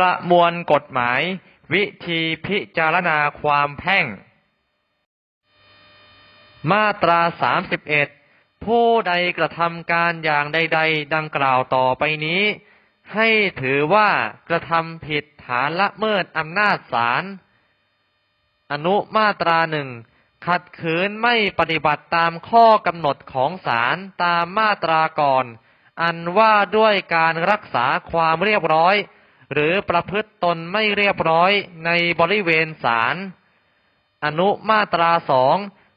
ประมวลกฎหมาย วิธีพิจารณาความแพ่ง มาตรา31ผู้ใดกระทำการอย่างใด ๆ ดังกล่าวต่อไปนี้ ให้ถือว่ากระทำผิดฐานละเมิดอำนาจศาลอนุมาตราหนึ่งขัดขืนไม่ปฏิบัติตามข้อกำหนดของศาลตามมาตราก่อน อันว่าด้วยการรักษาความเรียบร้อย หรือประพฤติตนไม่เรียบร้อยในบริเวณศาลอนุมาตราสอง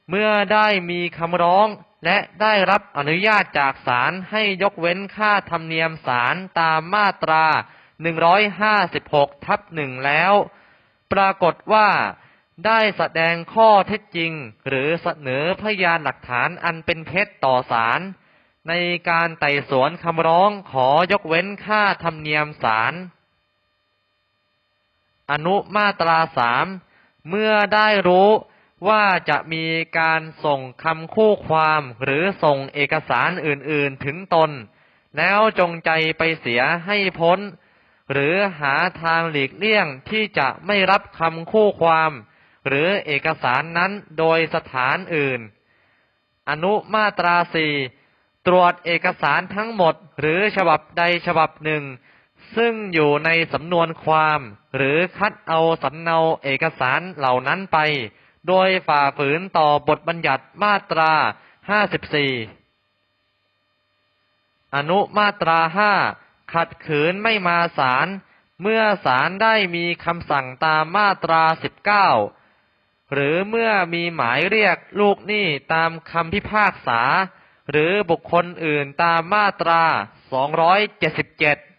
เมื่อได้มีคำร้องและได้รับอนุญาตจากศาลให้ยกเว้นค่าธรรมเนียมศาลตามมาตรา 156 ทับหนึ่งแล้ว ปรากฏว่าได้แสดงข้อเท็จจริง หรือเสนอพยานหลักฐานอันเป็นเท็จต่อศาลในการไต่สวนคำร้องขอยกเว้นค่าธรรมเนียมศาล อนุมาตราสามเมื่อได้รู้ว่าจะมีการส่งคำคู่ความหรือส่งเอกสารอื่นๆถึงตน แล้วจงใจไปเสียให้พ้น หรือหาทางหลีกเลี่ยงที่จะไม่รับคำคู่ความ หรือเอกสารนั้นโดยสถานอื่น อนุมาตราสี่ตรวจเอกสารทั้งหมดหรือฉบับใดฉบับหนึ่ง ซึ่งอยู่ในสำนวนความ หรือคัดเอาสำเนาเอกสารเหล่านั้นไป โดยฝ่าฝืนต่อบทบัญญัติมาตรา 54 อนุมาตราห้าขัดขืนไม่มาศาลเมื่อศาลได้มีคำสั่งตามมาตรา 19 หรือเมื่อมีหมายเรียกลูกหนี้ตามคำพิพากษา หรือบุคคลอื่นตามมาตรา 277